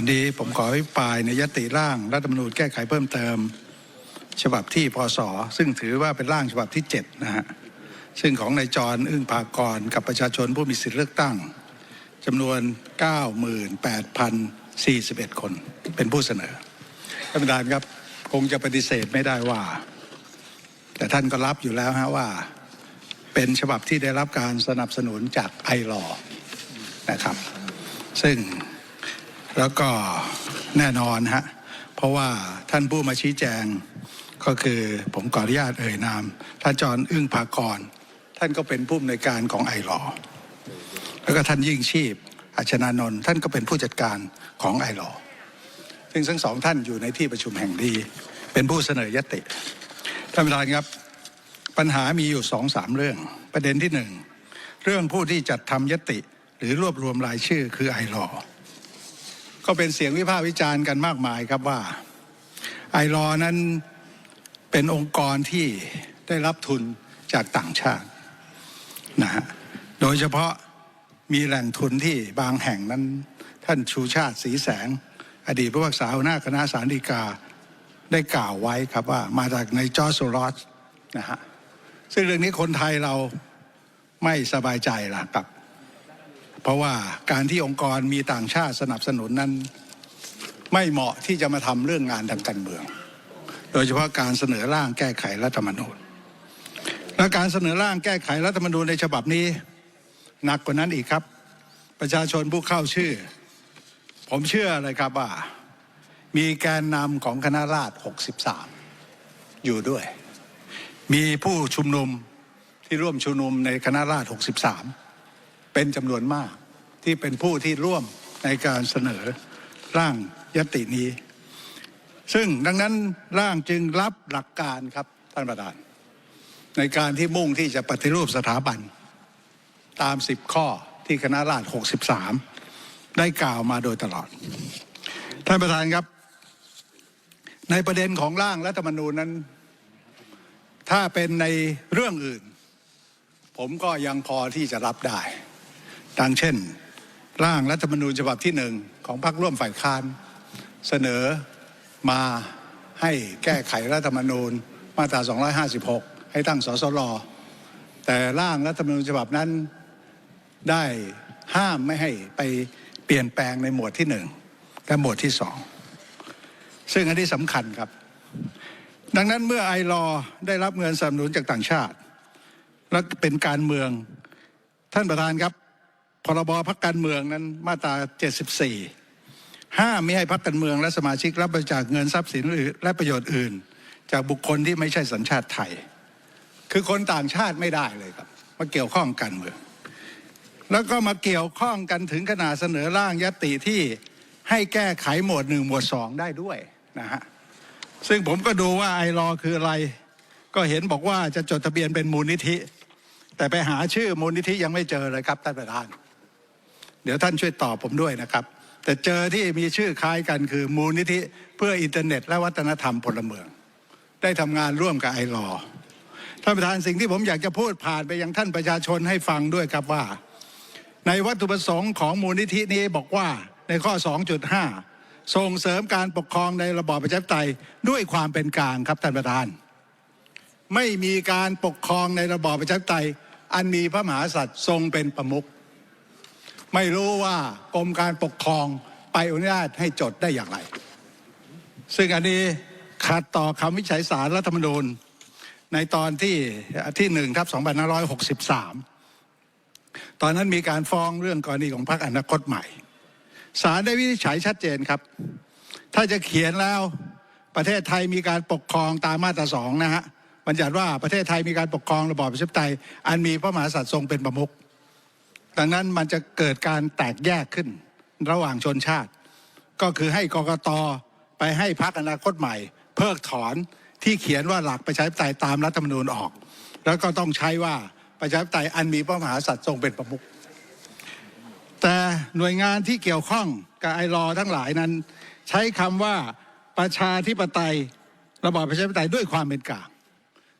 วันนี้ผมขออภิปรายในยติร่างรัฐธรรมนูญแก้ไขเพิ่มเติม ฉบับที่พศซึ่งถือว่าเป็นร่างฉบับที่7นะฮะซึ่งของนายจรอึ้งภากรกับประชาชนผู้มีสิทธิเลือกตั้งจำนวน 98,041 คนเป็นผู้เสนอท่านประธานครับคงจะปฏิเสธไม่ได้ว่า แต่ท่านก็รับอยู่แล้วฮะว่า เป็นฉบับที่ได้รับการสนับสนุนจากไอรอนะครับ ซึ่ง แล้วก็แน่นอนฮะเพราะว่าท่านผู้มาชี้แจงก็คือผมขออนุญาตเอ่ยนามท่านจรอึ้งภากร ท่านก็เป็นผู้อำนวยการของไอรอแล้วก็ท่านยิ่งชีพอัชนานนท์ท่านก็เป็นผู้จัดการของไอรอซึ่งทั้งสองท่านอยู่ในที่ประชุมแห่งนี้เป็นผู้เสนอยติท่านประธานครับปัญหามีอยู่สองสามเรื่อง ประเด็นที่หนึ่งเรื่องผู้ที่จัดทำยติหรือรวบรวมรายชื่อคือไอรอ ก็เป็นเสียงวิพากษ์วิจารณ์กันมากมายครับว่าไอรอนั้นเป็นองค์กรที่ได้รับทุนจากต่างชาตินะฮะโดยเฉพาะมีแหล่งทุนที่บางแห่งนั้น ท่านชูชาติสีแสง อดีตผู้พิพากษาหัวหน้าคณะสารดีกาได้กล่าวไว้ครับว่ามาจากในจอร์โซรอสนะฮะซึ่งเรื่องนี้คนไทยเราไม่สบายใจล่ะครับ เพราะว่าการที่องค์กรมีต่างชาติสนับสนุนนั้น ไม่เหมาะที่จะมาทำเรื่องงานทางการเมือง โดยเฉพาะการเสนอร่างแก้ไขรัฐธรรมนูญและการเสนอร่างแก้ไขรัฐธรรมนูญในฉบับนี้ หนักกว่านั้นอีกครับ ประชาชนผู้เข้าชื่อ ผมเชื่อเลยครับว่า มีแกนนำของคณะราษฎร63 อยู่ด้วย มีผู้ชุมนุมที่ร่วมชุมนุมในคณะราษฎร63 เป็นจำนวนมากที่เป็นผู้ที่ร่วมในการเสนอร่างยตินี้ ซึ่งดังนั้นร่างจึงรับหลักการครับท่านประธาน ในการที่มุ่งที่จะปฏิรูปสถาบัน ตาม 10 ข้อที่คณะราษฎร63 ได้กล่าวมาโดยตลอด ท่านประธานครับ ในประเด็นของร่างรัฐธรรมนูญนั้น ถ้าเป็นในเรื่องอื่น ผมก็ยังพอที่จะรับได้ ดังเช่น ร่างรัฐธรรมนูญฉบับที่หนึ่งของพรรคร่วมฝ่ายค้าน เสนอมาให้แก้ไขรัฐธรรมนูญมาตรา 256 ให้ตั้งสสรแต่ร่างรัฐธรรมนูญฉบับนั้นได้ห้ามไม่ให้ไปเปลี่ยนแปลงในหมวดที่หนึ่งและหมวดที่สองซึ่งอันนี้สำคัญครับ ดังนั้นเมื่อไอรอได้รับเงินสนับสนุนจากต่างชาติ และเป็นการเมืองท่านประธานครับ พรบพักการเมืองนั้นมาตรา 74 ห้ามไม่ให้พักการเมืองและสมาชิกรับบริจาคเงินทรัพย์สินหรือและประโยชน์อื่น จากบุคคลที่ไม่ใช่สัญชาติไทย คือคนต่างชาติไม่ได้เลยครับ มาเกี่ยวข้องการเมือง แล้วก็มาเกี่ยวข้องกันถึงขนาดเสนอร่างยติที่ให้แก้ไขหมวดหนึ่งหมวดสองได้ด้วยนะฮะซึ่งผมก็ดูว่าไอรอคืออะไร ก็เห็นบอกว่าจะจดทะเบียนเป็นมูลนิธิ แต่ไปหาชื่อมูลนิธิยังไม่เจอเลยครับท่านประธาน ดี๋ยวท่านช่วยตอบผมด้วยนะครับ แต่เจอที่มีชื่อคล้ายกันคือมูลนิธิเพื่ออินเทอร์เน็ต และวัฒนธรรมพลเมือง ได้ทำงานร่วมกับไอรอท่านประธานสิ่งที่ผมอยากจะพูดผ่านไปยังท่านประชาชนให้ฟังด้วยครับว่า ในวัตถุประสงค์ของมูลนิธินี้บอกว่าในข้อ 2.5 ส่งเสริมการปกครองในระบอบประชาธิปไตยด้วยความเป็นกลางครับท่านประธาน ไม่มีการปกครองในระบอบประชาธิปไตยอันมีพระมหากษัตริย์ทรงเป็นประมุข ไม่รู้ว่ากรมการปกครองไปอนุญาตให้จดได้อย่างไร ซึ่งอันนี้ขัดต่อคำวิจัยสารรัฐธรรมนูญ ในตอนที่ที่หนึ่งทับ2563ตอนนั้นมีการฟ้องเรื่องกรณีของพรรคอนาคตใหม่ศาลได้วินิจฉัยชัดเจนครับ ถ้าจะเขียนแล้วประเทศไทยมีการปกครองตามมาตราสองนะฮะบัญญัติว่าประเทศไทยมีการปกครองระบอบประชาธิปไตยอันมีพระมหากษัตริย์ทรงเป็นประมุข ดังนั้นมันจะเกิดการแตกแยกขึ้นระหว่างชนชาติ ก็คือให้กกตไปให้พรรคอนาคตใหม่ เพิกถอนที่เขียนว่าหลักประชาธิปไตยตามรัฐธรรมนูญออก แล้วก็ต้องใช้ว่าประชาธิปไตยอันมีพระมหากษัตริย์ทรงเป็นประมุขแต่หน่วยงานที่เกี่ยวข้องกับไอรอทั้งหลายนั้น ใช้คำว่าประชาธิปไตยระบอบประชาธิปไตยด้วยความเป็นกลาง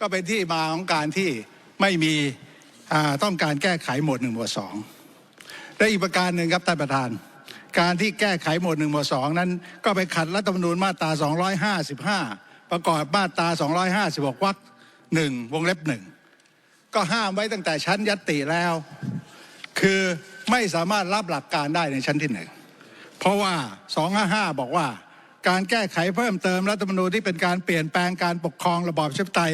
ก็เป็นที่มาของการที่ไม่มี ต้องการแก้ไขหมวดหนึ่งหมวดสองและอีกประการหนึ่งครับท่านประธาน การที่แก้ไขหมวดหนึ่งหมวดสองนั้น ก็ไปขัดรัฐธรรมนูญมาตรา 255 ประกอบมาตรา 256วรรคหนึ่งวงเล็บหนึ่งก็ห้ามไว้ตั้งแต่ชั้นยัตติแล้ว คือไม่สามารถรับหลักการได้ในชั้นที่หนึ่งเพราะว่า 255 บอกว่า การแก้ไขเพิ่มเติมรัฐธรรมนูญที่เป็นการเปลี่ยนแปลงการปกครองระบอบประชาธิปไตย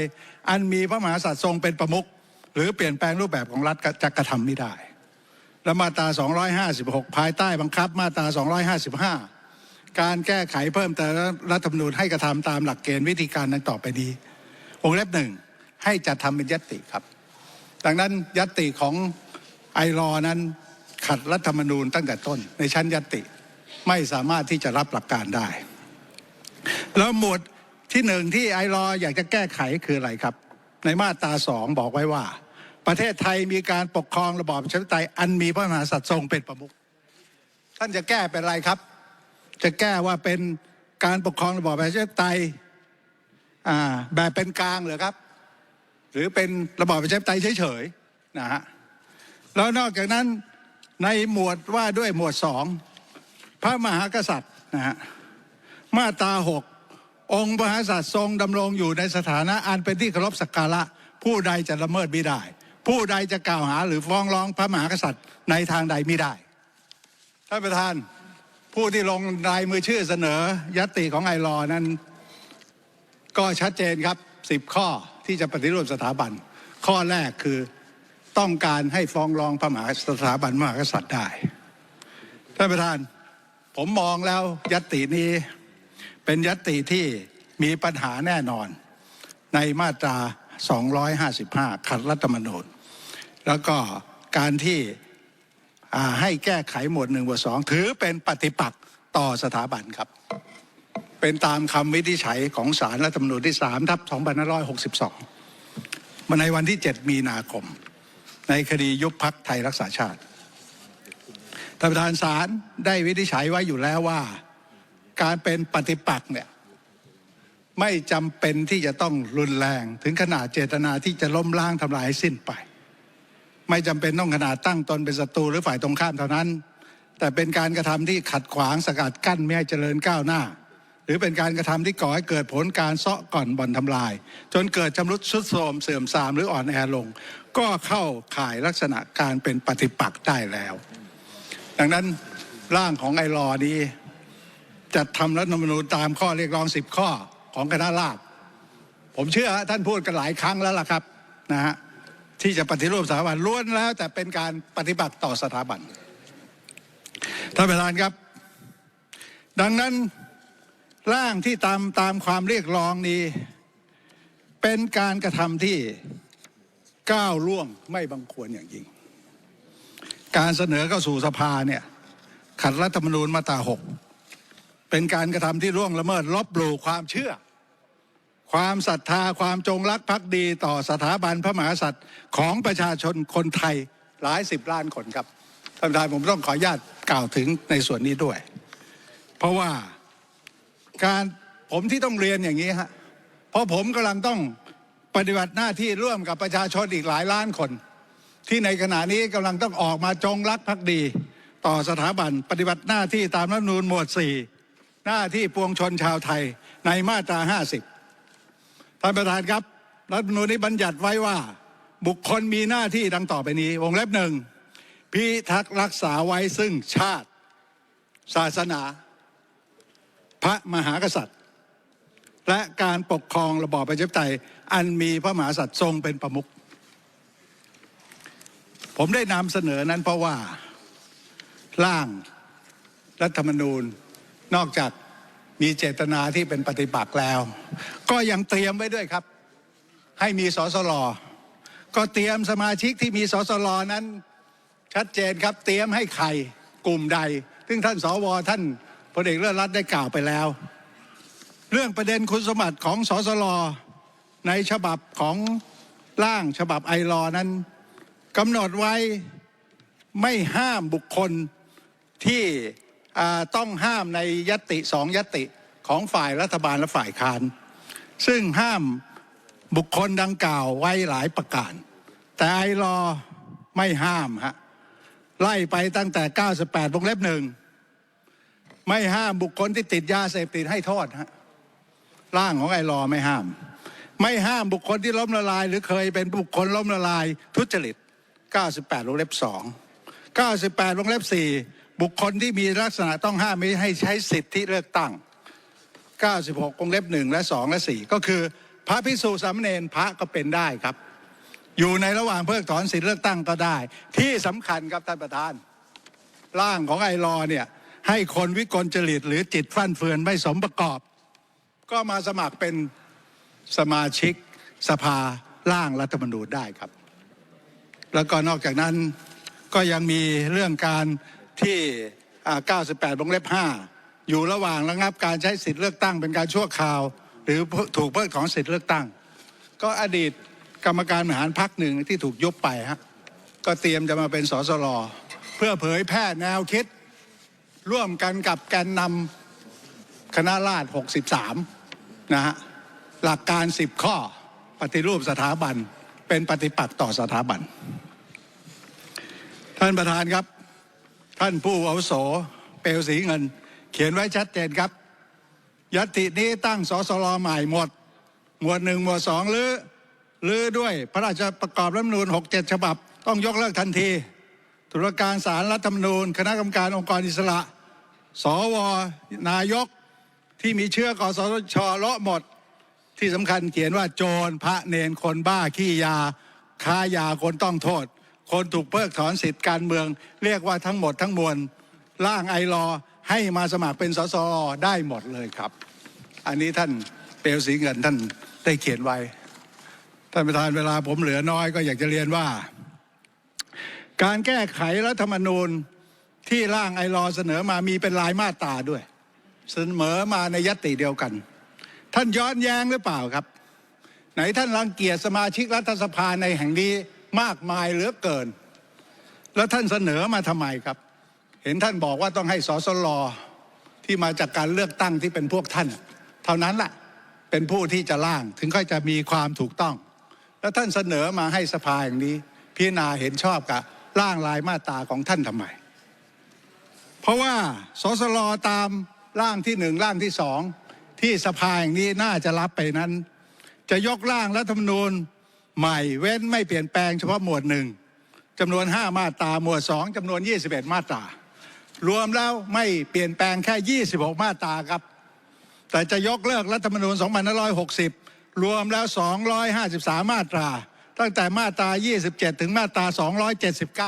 อันมีพระมหากษัตริย์ทรงเป็นประมุข หรือเปลี่ยนแปลงรูปแบบของรัฐจะกระทำไม่ได้ และมาตรา 256 ภายใต้บังคับมาตรา 255 การแก้ไขเพิ่มเติมรัฐธรรมนูญให้กระทำตามหลักเกณฑ์วิธีการดังต่อไปนี้วงเล็บหนึ่งให้จัดทำเป็นยตติครับ ดังนั้นยตติของไอรอนั้นขัดรัฐธรรมนูญตั้งแต่ต้น ในชั้นยตติไม่สามารถที่จะรับหลักการได้ แล้วหมวดที่หนึ่งที่ไอรออยากจะแก้ไขคืออะไรครับ มาตราสองบอกไว้ว่า ประเทศไทยมีการปกครองระบอบประชาธิปไตยอันมีพระมหากษัตริย์ทรงเป็นประมุขท่านจะแก้เป็นอะไรครับ จะแก้ว่าเป็นการปกครองระบอบประชาธิปไตยแบบเป็นกลางเหรือครับ หรือเป็นระบอบประชาธิปไตยเฉยๆนะฮะแล้วนอกจากนั้นในหมวดว่าด้วยหมวดสองพระมหากษัตริย์นะฮะมาตราหก มหากษัตริย์ทรงดำรงอยู่ในสถานะอันเป็นที่เคารพสักการะผู้ใดจะละเมิดไม่ได้ ผู้ใดจะกล่าวหาหรือฟ้องร้องพระมหากษัตริย์ในทางใดไม่ได้ท่านประธานผู้ที่ลงรายมือชื่อเสนอ ยติของไอรอนั้น ก็ชัดเจนครับสิบข้อที่จะปฏิรูปสถาบัน ข้อแรกคือต้องการให้ฟ้องร้องพระมหาสถาบันมหากษัตริย์ได้ท่านประธาน ผมมองแล้วยตินี้ เป็นยตติที่มีปัญหาแน่นอน ในมาตรา 255 ขัดรัฐธรรมนูญ แล้วก็การที่ให้แก้ไขหมวดหนึ่งหมวดสองถือเป็นปฏิปักษ์ต่อสถาบันครับ เป็นตามคำวินิจฉัยของสารรัฐธรรมนูญที่3ทับ2562มาในวันที่ 7 มีนาคม ในคดียุบพักไทยรักษาชาติท่านประธานศาลได้วินิจฉัยไว้อยู่แล้วว่า การเป็นปฏิปักษ์เนี่ยไม่จำเป็นที่จะต้องรุนแรงถึงขนาดเจตนาที่จะล้มล้างทำลายให้สิ้นไป ไม่จำเป็นต้องขนาดตั้งตนเป็นศัตรูหรือฝ่ายตรงข้ามเท่านั้น แต่เป็นการกระทำที่ขัดขวางสกัดกั้นไม่ให้เจริญก้าวหน้า หรือเป็นการกระทำที่ก่อให้เกิดผลการเซาะก่อนบ่อนทำลาย จนเกิดจำรุดชุดโทรมเสื่อมทรามหรืออ่อนแอลง ก็เข้าข่ายลักษณะการเป็นปฏิปักษ์ได้แล้ว ดังนั้นร่างของไอรอนี้ จัดทำรัฐธรรมนูญตามข้อเรียกร้องสิบข้อของคณะราษฎรผมเชื่อท่านพูดกันหลายครั้งแล้วล่ะครับนะฮะที่จะปฏิรูปสถาบันล้วนแล้ว แต่เป็นการปฏิบัติต่อสถาบันท่านประธานครับ ดังนั้นร่างที่ตามตามความเรียกร้องนี้ เป็นการกระทำที่ก้าวล่วงไม่บังควรอย่างยิ่ง การเสนอเข้าสู่สภาเนี่ยขัดรัฐธรรมนูญมาตราหก เป็นการกระทำที่ร่วงละเมิดลบหลู่ความเชื่อ ความศรัทธาความจงรักภักดีต่อสถาบันพระมหากษัตริย์ของประชาชนคนไทยหลายสิบล้านคนครับท่านประธานผมต้องขออนุญาตกล่าวถึงในส่วนนี้ด้วย เพราะว่าการผมที่ต้องเรียนอย่างนี้ฮะเพราะผมกำลังต้องปฏิบัติหน้าที่ร่วมกับประชาชนอีกหลายล้านคน ที่ในขณะนี้กำลังต้องออกมาจงรักภักดี ต่อสถาบันปฏิบัติหน้าที่ตามรัฐธรรมนูญหมวด4 หน้าที่ปวงชนชาวไทยในมาตรา 50 ท่านประธานครับ รัฐมนูญนี้บัญญัติไว้ว่า บุคคลมีหน้าที่ดังต่อไปนี้ วงเล็บหนึ่งพิทักษ์รักษาไว้ซึ่งชาติ ศาสนา พระมหากษัตริย์ และการปกครองระบอบประชาธิปไตย อันมีพระมหากษัตริย์ทรงเป็นประมุขผมได้นำเสนอนั้นเพราะว่าร่างรัฐธรรมนูญ นอกจากมีเจตนาที่เป็นปฏิปักษ์แล้ว ก็ยังเตรียมไว้ด้วยครับ ให้มีสสลก็เตรียมสมาชิกที่มีสสลนั้น ชัดเจนครับเตรียมให้ใครกลุ่มใด ซึ่งท่านสวท่านพลเอกเลิศรัตน์ได้กล่าวไปแล้ว เรื่องประเด็นคุณสมบัติของสสลในฉบับของร่างฉบับไอรอนั้นกำหนดไว้ไม่ห้ามบุคคลที่ ต้องห้ามในยติสองยติของฝ่ายรัฐบาลและฝ่ายค้านซึ่งห้ามบุคคลดังกล่าวไว้หลายประการ แต่ไอรอว์ไม่ห้ามฮะไล่ไปตั้งแต่ 98วงเล็บหนึ่งไม่ห้ามบุคคลที่ติดยาเสพติดให้โทษฮะร่างของไอรอว์ไม่ห้าม ไม่ห้ามบุคคลที่ล้มละลาย หรือเคยเป็นบุคคลล้มละลายทุจริต 98วงเล็บ2 98วงเล็บ4 บุคคลที่มีลักษณะต้องห้ามไม่ให้ใช้สิทธิเลือกตั้ง 96วงเล็บ1และ2และ4 ก็คือพระพิสุสามเณรพระก็เป็นได้ครับ อยู่ในระหว่างเพิกถอนสิทธิเลือกตั้งก็ได้ ที่สำคัญครับท่านประธาน ร่างของไอรอเนี่ยให้คนวิกลจริตหรือจิตฟั่นเฟือนไม่สมประกอบ ก็มาสมัครเป็นสมาชิกสภาร่างรัฐธรรมนูญได้ครับ แล้วก็นอกจากนั้นก็ยังมีเรื่องการ ที่98วงเล็บ5อยู่ระหว่างระงับการใช้สิทธิเลือกตั้งเป็นการชั่วคราว หรือถูกเพิกถอนสิทธิเลือกตั้ง ก็อดีตกรรมการบริหารพักหนึ่งที่ถูกยุบไปฮะก็เตรียมจะมาเป็นสสรเพื่อเผยแพร่แนวคิด ร่วมกันกับแกนนำคณะราษฎร63 นะฮะหลักการ 10 ข้อปฏิรูปสถาบันเป็นปฏิปักษ์ต่อสถาบัน ท่านประธานครับ ท่านผู้อาวุโสเปลวสีเงิน เขียนไว้ชัดเจนครับ ยตินี้ตั้งสสรใหม่หมด หมวดหนึ่งหมวดสองหรือหรือด้วยพระราชประกอบรัฐมนูญหกเจ็ดฉบับ ต้องยกเลิกทันทีตุลาการศาลรัฐธรรมนูญ คณะกรรมการองค์กรอิสระ สวนายกที่มีเชื้อกสชเลาะหมด ที่สำคัญเขียนว่าโจรพระเนนคนบ้าขี้ยาค้ายาคนต้องโทษ คนถูกเพิกถอนสิทธิ์การเมือง เรียกว่าทั้งหมดทั้งมวลร่างไอรอให้มาสมัครเป็นสสได้หมดเลยครับ อันนี้ท่านเปลวสีเงินท่านได้เขียนไว้ ท่านประธานเวลาผมเหลือน้อยก็อยากจะเรียนว่า การแก้ไขรัฐธรรมนูญที่ร่างไอรอเสนอมามีเป็นลายมาตราด้วย เสนอมาในยติเดียวกัน ท่านย้อนแย้งหรือเปล่าครับ ไหนท่านรังเกียจสมาชิกรัฐสภาในแห่งนี้ มากมายเหลือเกิน แล้วท่านเสนอมาทำไมครับ เห็นท่านบอกว่าต้องให้สสลที่มาจากการเลือกตั้งที่เป็นพวกท่าน เท่านั้นแหละเป็นผู้ที่จะร่างถึงค่อยจะมีความถูกต้อง แล้วท่านเสนอมาให้สภาอย่างนี้ พิจารณาเห็นชอบกับร่างลายมาตราของท่านทำไม เพราะว่าสสลตามร่างที่หนึ่งร่างที่สองที่สภาอย่างนี้น่าจะรับไปนั้น จะยกร่างรัฐธรรมนูญ ใหม่เว้นไม่เปลี่ยนแปลงเฉพาะหมวดหนึ่งจำนวน 5 มาตราหมวด 2จำนวน 21 มาตรา รวมแล้วไม่เปลี่ยนแปลงแค่ 26 มาตราครับ แต่จะยกเลิกรัฐธรรมนูญ2560 รวมแล้ว 253 มาตรา ตั้งแต่มาตรา 27 ถึงมาตรา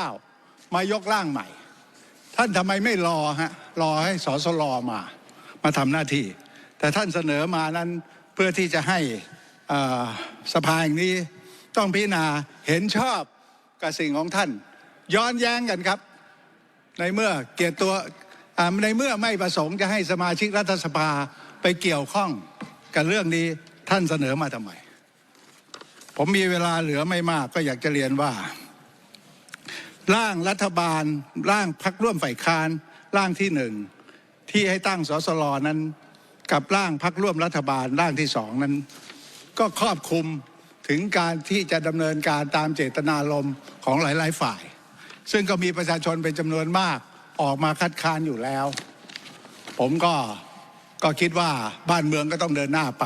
279 มายกร่างใหม่ ท่านทำไมไม่รอฮะรอให้สสลมา มาทำหน้าที่ แต่ท่านเสนอมานั้นเพื่อที่จะให้สภาแห่งนี้ ต้องพิจารณาเห็นชอบกับสิ่งของท่าน ย้อนแย้งกันครับ ในเมื่อเกียรติตัวในเมื่อไม่ประสงค์จะให้สมาชิกรัฐสภาไปเกี่ยวข้องกับเรื่องนี้ท่านเสนอมาทำไม ผมมีเวลาเหลือไม่มากก็อยากจะเรียนว่า ร่างรัฐบาล ร่างพักร่วมฝ่ายค้านร่างที่หนึ่งที่ให้ตั้งสสลนั้น กับร่างพักร่วมรัฐบาลร่างที่สองนั้น ก็ครอบคลุม ถึงการที่จะดำเนินการตามเจตนารมณ์ของหลาย ๆ ฝ่าย ซึ่งก็มีประชาชนเป็นจำนวนมากออกมาคัดค้านอยู่แล้ว ผมก็ก็คิดว่าบ้านเมืองก็ต้องเดินหน้าไป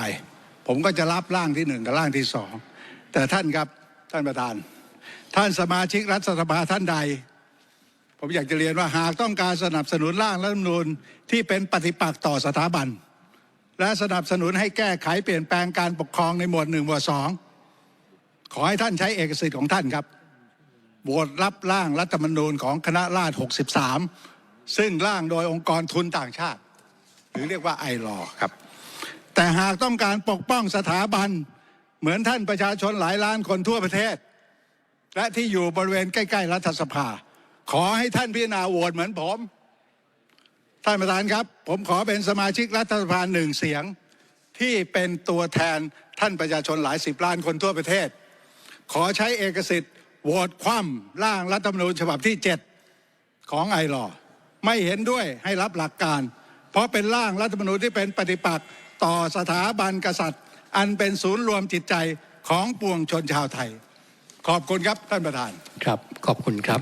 ผมก็จะรับร่างที่หนึ่งกับร่างที่สองแต่ท่านครับท่านประธาน ท่านสมาชิกรัฐสภาท่านใด ผมอยากจะเรียนว่าหากต้องการสนับสนุนร่างรัฐธรรมนูญที่เป็นปฏิปักษ์ต่อสถาบัน และสนับสนุนให้แก้ไขเปลี่ยนแปลงการปกครองในหมวดหนึ่งหมวดสอง ขอให้ท่านใช้เอกสิทธิ์ของท่านครับโหวตรับร่างรัฐธรรมนูญของคณะราษฎร63 ซึ่งร่างโดยองค์กรทุนต่างชาติ หรือเรียกว่าไอรอครับ แต่หากต้องการปกป้องสถาบันเหมือนท่านประชาชนหลายล้านคนทั่วประเทศ และที่อยู่บริเวณใกล้ ๆ รัฐสภา ขอให้ท่านพิจารณาโหวตเหมือนผม ท่านประธานครับ ผมขอเป็นสมาชิกรัฐสภาหนึ่งเสียงที่เป็นตัวแทนท่านประชาชนหลายสิบล้านคนทั่วประเทศ ขอใช้เอกสิทธิ์โหวตคว่ำร่างรัฐธรรมนูญฉบับที่ 7 ของไอรอไม่เห็นด้วยให้รับหลักการ เพราะเป็นร่างรัฐธรรมนูญที่เป็นปฏิปักษ์ต่อสถาบันกษัตริย์ อันเป็นศูนย์รวมจิตใจของปวงชนชาวไทย ขอบคุณครับท่านประธาน ครับ ขอบคุณครับ